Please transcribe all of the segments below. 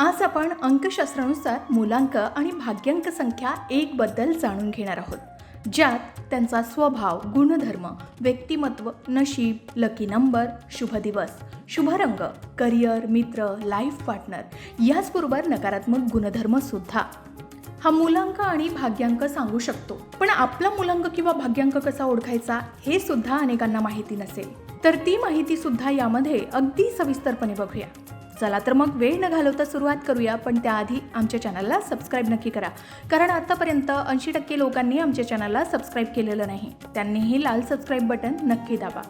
आज आपण अंकशास्त्रानुसार मूलांक आणि भाग्यांक संख्या एक बद्दल जाणून घेणार आहोत ज्यात त्यांचा स्वभाव गुणधर्म व्यक्तिमत्व नशीब लकी नंबर शुभ दिवस शुभ रंग करिअर मित्र लाईफ पार्टनर याचबरोबर नकारात्मक गुणधर्म सुद्धा. हा मूलांक आणि भाग्यांक सांगू शकतो पण आपला मुलांक किंवा भाग्यांक कसा ओळखायचा हे सुद्धा अनेकांना माहिती नसेल. तर ती माहिती सुद्धा यामध्ये अगदी सविस्तरपणे बघूया. चला तर मग वेळ न घालवता सुरुवात करूया पण त्याआधी आमच्या चॅनलला सबस्क्राईब नक्की करा. कारण आतापर्यंत ऐंशी टक्के लोकांनी आमच्या चॅनलला सबस्क्राईब केलेलं नाही. त्यांनीही लाल सबस्क्राईब बटन नक्की दाबा.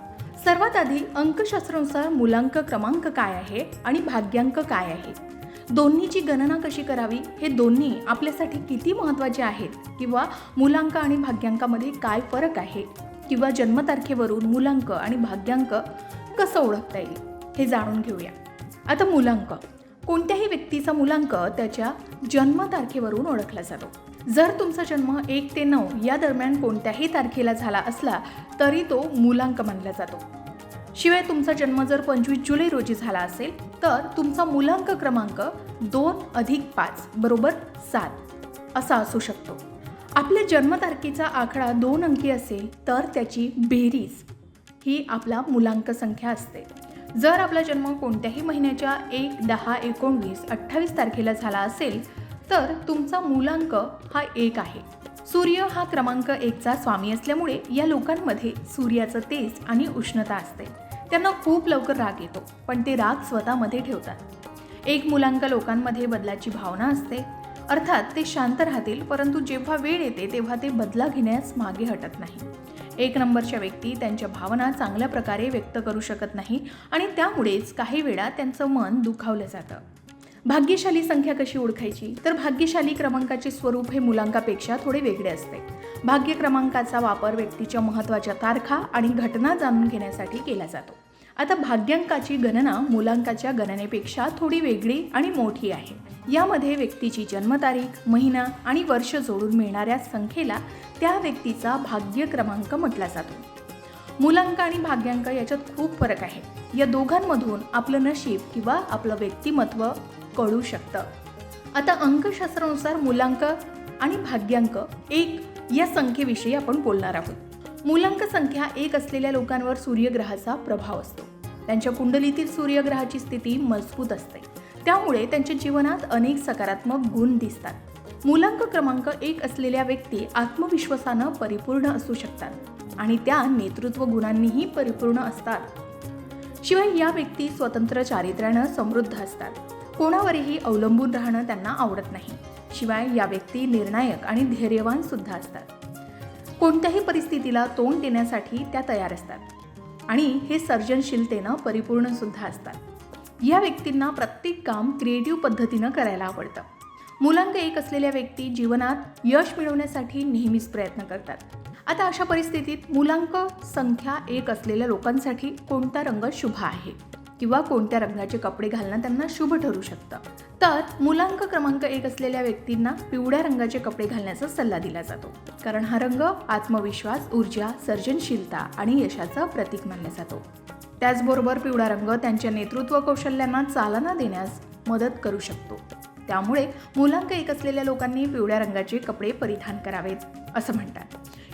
सर्वात आधी अंकशास्त्रानुसार मुलांक क्रमांक काय आहे आणि भाग्यांक काय आहे? दोन्हीची गणना कशी करावी? हे दोन्ही आपल्यासाठी किती महत्त्वाचे आहेत? किंवा मुलांक आणि भाग्यांकामध्ये काय फरक आहे? किंवा जन्मतारखेवरून मुलांक आणि भाग्यांक कसं ओळखता येईल? हे जाणून घेऊया. आता मुलांक. कोणत्याही व्यक्तीचा मुलांक त्याच्या जन्मतारखेवरून ओळखला जातो. जर तुमचा जन्म एक ते नऊ या दरम्यान कोणत्याही तारखेला झाला असला तरी तो मुलांक मानला जातो. शिवाय तुमचा जन्म जर पंचवीस जुलै रोजी झाला असेल तर तुमचा मुलांक क्रमांक दोन अधिक पाच बरोबर सात असा असू शकतो. आपल्या जन्मतारखेचा आकडा दोन अंकी असेल तर त्याची बेरीज ही आपला मुलांक संख्या असते. जर आपला जन्म कोणत्याही महिन्याच्या एक दहा एकोणवीस अठ्ठावीस तारखेला झाला असेल तर तुमचा मुलांक हा एक आहे. सूर्य हा क्रमांक एकचा स्वामी असल्यामुळे या लोकांमध्ये सूर्याचं तेज आणि उष्णता असते. त्यांना खूप लवकर राग येतो पण ते राग स्वतःमध्ये ठेवतात. एक मुलांक लोकांमध्ये बदलाची भावना असते. अर्थात ते शांत राहतील परंतु जेव्हा वेळ येते तेव्हा ते बदला घेण्यास मागे हटत नाही. एक नंबरच्या व्यक्ती त्यांच्या भावना चांगल्या प्रकारे व्यक्त करू शकत नाही आणि त्यामुळेच काही वेळा त्यांचं मन दुखावलं जातं. भाग्यशाली संख्या कशी ओळखायची? तर भाग्यशाली क्रमांकाचे स्वरूप हे मुलांकापेक्षा थोडे वेगळे असते. भाग्य क्रमांकाचा वापर व्यक्तीच्या महत्त्वाच्या तारखा आणि घटना जाणून घेण्यासाठी केला जातो. आता भाग्यांकाची गणना मुलांकाच्या गणनेपेक्षा थोडी वेगळी आणि मोठी आहे. यामध्ये व्यक्तीची जन्मतारीख महिना आणि वर्ष जोडून मिळणाऱ्या संख्येला त्या व्यक्तीचा भाग्य क्रमांक म्हटला जातो. मुलांक आणि भाग्यांक याच्यात खूप फरक आहे. या दोघांमधून आपलं नशीब किंवा आपलं व्यक्तिमत्व कळू शकतं. आता अंकशास्त्रानुसार मुलांक आणि भाग्यांक एक या संख्येविषयी आपण बोलणार आहोत. मुलांक संख्या एक असलेल्या लोकांवर सूर्यग्रहाचा प्रभाव असतो. त्यांच्या कुंडलीतील सूर्यग्रहाची स्थिती मजबूत असते. त्यामुळे त्यांच्या जीवनात अनेक सकारात्मक गुण दिसतात. मुलांक क्रमांक एक असलेल्या व्यक्ती आत्मविश्वासानं परिपूर्ण असू शकतात आणि त्या नेतृत्व गुणांनीही परिपूर्ण असतात. शिवाय या व्यक्ती स्वतंत्र चारित्र्यानं समृद्ध असतात. कोणावरही अवलंबून राहणं त्यांना आवडत नाही. शिवाय या व्यक्ती निर्णायक आणि धैर्यवान सुद्धा असतात. कोणत्याही परिस्थितीला तोंड देण्यासाठी त्या तयार असतात. आणि हे सर्जनशीलतेनं परिपूर्णसुद्धा असतात. या व्यक्तींना प्रत्येक काम क्रिएटिव्ह पद्धतीनं करायला आवडतं. मुलांक एक असलेल्या व्यक्ती जीवनात यश मिळवण्यासाठी नेहमीच प्रयत्न करतात. आता अशा परिस्थितीत मुलांक संख्या एक असलेल्या लोकांसाठी कोणता रंग शुभ आहे? किंवा कोणत्या रंगाचे कपडे घालणं त्यांना शुभ ठरू शकतं. तर मुलांक क्रमांक एक असलेल्या व्यक्तींना पिवळ्या रंगाचे कपडे घालण्याचा सल्ला दिला जातो. कारण हा रंग आत्मविश्वास ऊर्जा सर्जनशीलता आणि यशाचा प्रतीक मानला जातो. त्याचबरोबर पिवळा रंग त्यांच्या नेतृत्व कौशल्यांना चालना देण्यास मदत करू शकतो. त्यामुळे मुलांक एक असलेल्या लोकांनी पिवळ्या रंगाचे कपडे परिधान करावेत असं म्हणतात.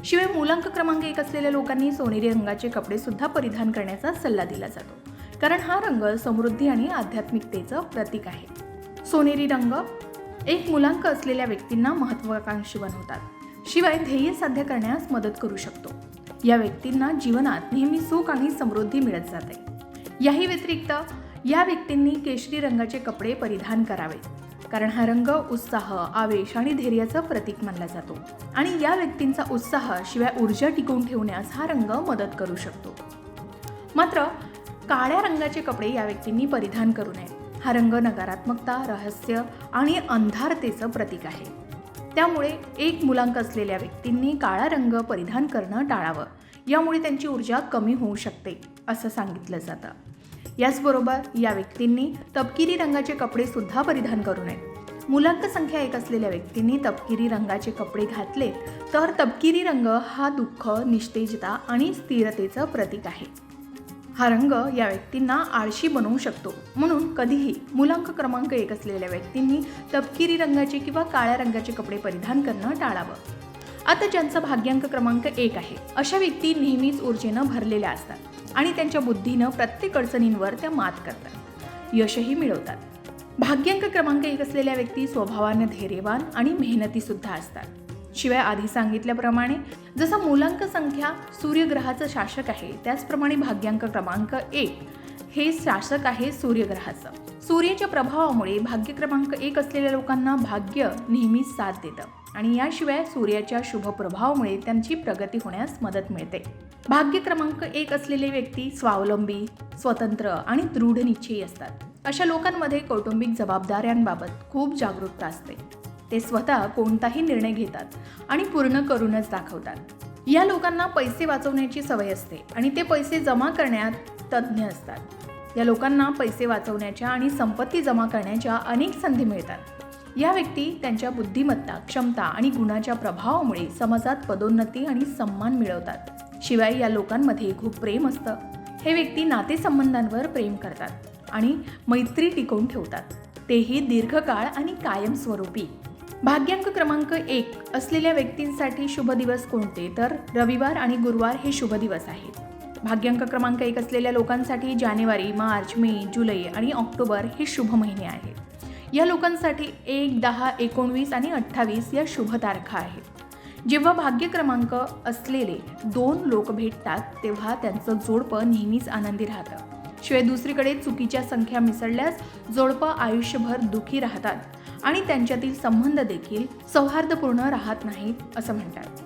शिवाय मुलांक क्रमांक एक असलेल्या लोकांनी सोनेरी रंगाचे कपडे सुद्धा परिधान करण्याचा सल्ला दिला जातो. कारण हा रंग समृद्धी आणि आध्यात्मिकतेचं प्रतीक आहे. सोनेरी रंग एक मुलांक असलेल्या व्यक्तींना महत्वाकांक्षी बनवतात. शिवाय ध्येय साध्य करण्यास मदत करू शकतो. या व्यक्तींना जीवनात नेहमी सुख आणि समृद्धी मिळत जाते. याही व्यतिरिक्त या व्यक्तींनी केशरी रंगाचे कपडे परिधान करावे. कारण हा रंग उत्साह आवेश आणि धैर्याचं प्रतीक मानला जातो. आणि या व्यक्तींचा उत्साह शिवाय ऊर्जा टिकवून ठेवण्यास हा रंग मदत करू शकतो. मात्र काळ्या रंगाचे कपडे या व्यक्तींनी परिधान करू नये. हा रंग नकारात्मकता रहस्य आणि अंधारतेचं प्रतीक आहे. त्यामुळे एक मुलांक असलेल्या व्यक्तींनी काळा रंग परिधान करणं टाळावं. यामुळे त्यांची ऊर्जा कमी होऊ शकते असं सांगितलं जातं. याचबरोबर या व्यक्तींनी तपकिरी रंगाचे कपडे सुद्धा परिधान करू नये. मुलांक संख्या एक असलेल्या व्यक्तींनी तपकिरी रंगाचे कपडे घातले तर तपकिरी रंग हा दुःख निस्तेजता आणि स्थिरतेचं प्रतीक आहे. हा रंग या व्यक्तींना आळशी बनवू शकतो. म्हणून कधीही मुलांक क्रमांक एक असलेल्या व्यक्तींनी तपकिरी रंगाचे किंवा काळ्या रंगाचे कपडे परिधान करणं टाळावं. आता ज्यांचा भाग्यांक क्रमांक एक आहे अशा व्यक्ती नेहमीच ऊर्जेनं भरलेल्या असतात आणि त्यांच्या बुद्धीनं प्रत्येक अडचणींवर त्या मात करतात. यशही मिळवतात. भाग्यांक क्रमांक एक असलेल्या व्यक्ती स्वभावानं धैर्यवान आणि मेहनतीसुद्धा असतात. शिवाय आधी सांगितल्याप्रमाणे जसा मूलांक संख्या सूर्यग्रहाचं शासक आहे त्याचप्रमाणे भाग्यांक क्रमांक एक हे शासक आहे सूर्यग्रहाचं. सूर्याच्या प्रभावामुळे भाग्य क्रमांक एक असलेल्या लोकांना भाग्य नेहमीच साथ देतं आणि याशिवाय सूर्याच्या शुभ प्रभावामुळे त्यांची प्रगती होण्यास मदत मिळते. भाग्य क्रमांक एक असलेले व्यक्ती स्वावलंबी स्वतंत्र आणि दृढ निश्चयी असतात. अशा लोकांमध्ये कौटुंबिक जबाबदाऱ्यांबाबत खूप जागरूकता असते. ते स्वतः कोणताही निर्णय घेतात आणि पूर्ण करूनच दाखवतात. या लोकांना पैसे वाचवण्याची सवय असते आणि ते पैसे जमा करण्यात तज्ज्ञ असतात. या लोकांना पैसे वाचवण्याच्या आणि संपत्ती जमा करण्याच्या अनेक संधी मिळतात. या व्यक्ती त्यांच्या बुद्धिमत्ता क्षमता आणि गुणाच्या प्रभावामुळे समाजात पदोन्नती आणि सन्मान मिळवतात. शिवाय या लोकांमध्ये खूप प्रेम असतं. हे व्यक्ती नातेसंबंधांवर प्रेम करतात आणि मैत्री टिकवून ठेवतात. तेही दीर्घकाळ आणि कायमस्वरूपी. भाग्यांक क्रमांक एक असलेल्या व्यक्तींसाठी शुभ दिवस कोणते? तर रविवार आणि गुरुवार हे शुभ दिवस आहेत. भाग्यांक क्रमांक एक असलेल्या लोकांसाठी जानेवारी मार्च मे जुलै आणि ऑक्टोबर हे शुभ महिने आहेत. या लोकांसाठी एक दहा एकोणवीस आणि अठ्ठावीस या शुभ तारखा आहेत. जेव्हा भाग्य क्रमांक असलेले दोन लोक भेटतात तेव्हा त्यांचं जोडपं नेहमीच आनंदी राहतं. शिवाय दुसरीकडे चुकीच्या संख्या मिसळल्यास जोडपं आयुष्यभर दुखी राहतात आणि त्यांच्यातील संबंध देखील सौहार्दपूर्ण राहत नाहीत असं म्हणतात.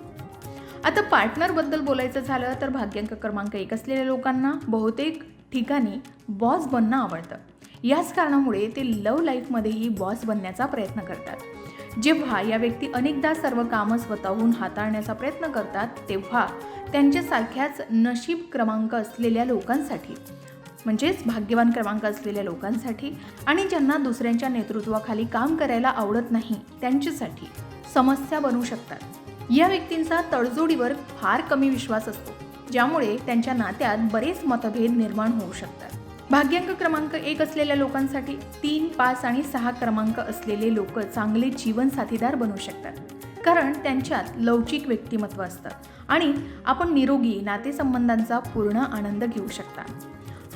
आता पार्टनरबद्दल बोलायचं झालं तर भाग्यांक क्रमांक एक असलेल्या लोकांना बहुतेक ठिकाणी बॉस बनणं आवडतं. याच कारणामुळे ते लव लाईफमध्येही बॉस बनण्याचा प्रयत्न करतात. जेव्हा या व्यक्ती अनेकदा सर्व कामं स्वतःहून हाताळण्याचा प्रयत्न करतात तेव्हा त्यांच्यासारख्याच नशीब क्रमांक असलेल्या लोकांसाठी म्हणजेच भाग्यवान क्रमांक असलेल्या लोकांसाठी आणि ज्यांना दुसऱ्यांच्या नेतृत्वाखाली काम करायला आवडत नाही त्यांच्यासाठी समस्या बनू शकतात. या व्यक्तींचा तडजोडीवर फार कमी विश्वास असतो ज्यामुळे त्यांच्या नात्यात बरेच मतभेद निर्माण होऊ शकतात. भाग्यांक क्रमांक एक असलेल्या लोकांसाठी तीन पाच आणि सहा क्रमांक असलेले लोक चांगले जीवन साथीदार बनू शकतात कारण त्यांच्यात लवचिक व्यक्तिमत्व असतं आणि आपण निरोगी नातेसंबंधांचा पूर्ण आनंद घेऊ शकता.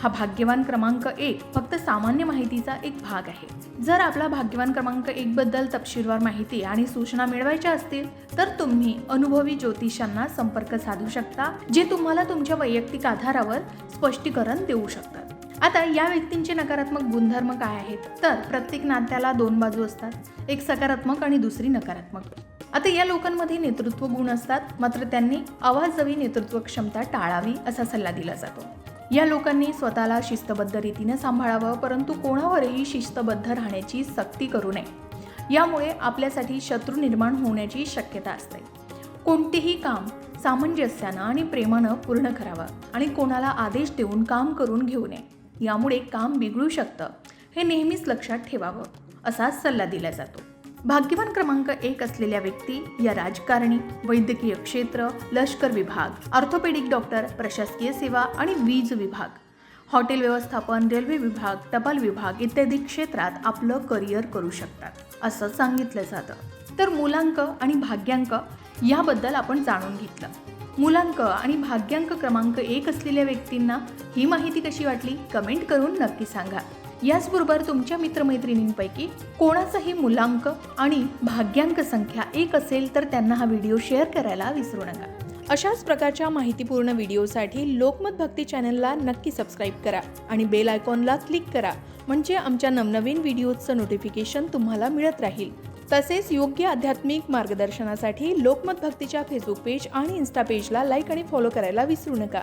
हा भाग्यवान क्रमांक एक फक्त सामान्य माहितीचा एक भाग आहे. जर आपला भाग्यवान क्रमांक एक बद्दल तपशीलवार माहिती आणि सूचना मिळवायच्या असतील तर तुम्ही अनुभवी ज्योतिषांना संपर्क साधू शकता जे तुम्हाला तुमच्या वैयक्तिक आधारावर स्पष्टीकरण देऊ शकतात. आता या व्यक्तींचे नकारात्मक गुणधर्म काय आहेत? तर प्रत्येक नात्याला दोन बाजू असतात एक सकारात्मक आणि दुसरी नकारात्मक. आता या लोकांमध्ये नेतृत्व गुण असतात मात्र त्यांनी आवाजवी नेतृत्व क्षमता टाळावी असा सल्ला दिला जातो. या लोकांनी स्वतःला शिस्तबद्ध रीतीने सांभाळावं परंतु कोणावरही शिस्तबद्ध राहण्याची सक्ती करू नये. यामुळे आपल्यासाठी शत्रू निर्माण होण्याची शक्यता असते. कोणतेही काम सामंजस्यानं आणि प्रेमानं पूर्ण करावं आणि कोणाला आदेश देऊन काम करून घेऊ नये यामुळे काम बिघडू शकतं हे नेहमीच लक्षात ठेवावं असा सल्ला दिला जातो. भाग्यवान क्रमांक एक असलेल्या व्यक्ती या राजकारणी वैद्यकीय क्षेत्र लष्कर विभाग ऑर्थोपेडिक डॉक्टर प्रशासकीय सेवा आणि वीज विभाग. हॉटेल व्यवस्थापन रेल्वे विभाग टपाल विभाग इत्यादी क्षेत्रात आपलं करिअर करू शकतात असं सांगितलं जातं. तर मुलांक आणि भाग्यांक याबद्दल आपण जाणून घेतलं. मुलांक आणि भाग्यांक क्रमांक एक असलेल्या व्यक्तींना ही माहिती कशी वाटली? कमेंट करून नक्की सांगा. याचबरोबर तुमच्या मित्रमैत्रिणींपैकी कोणाचाही मुलांक आणि भाग्यांक संख्या एक असेल तर त्यांना हा व्हिडिओ शेअर करायला विसरू नका. अशाच प्रकारच्या माहितीपूर्ण व्हिडिओसाठी लोकमत भक्ती चॅनलला नक्की सबस्क्राईब करा आणि बेल आयकॉनला क्लिक करा म्हणजे आमच्या नवनवीन व्हिडिओजचं नोटिफिकेशन तुम्हाला मिळत राहील. तसेच योग्य आध्यात्मिक मार्गदर्शनासाठी लोकमत भक्तीच्या फेसबुक पेज आणि इन्स्टा पेजला लाईक आणि फॉलो करायला विसरू नका.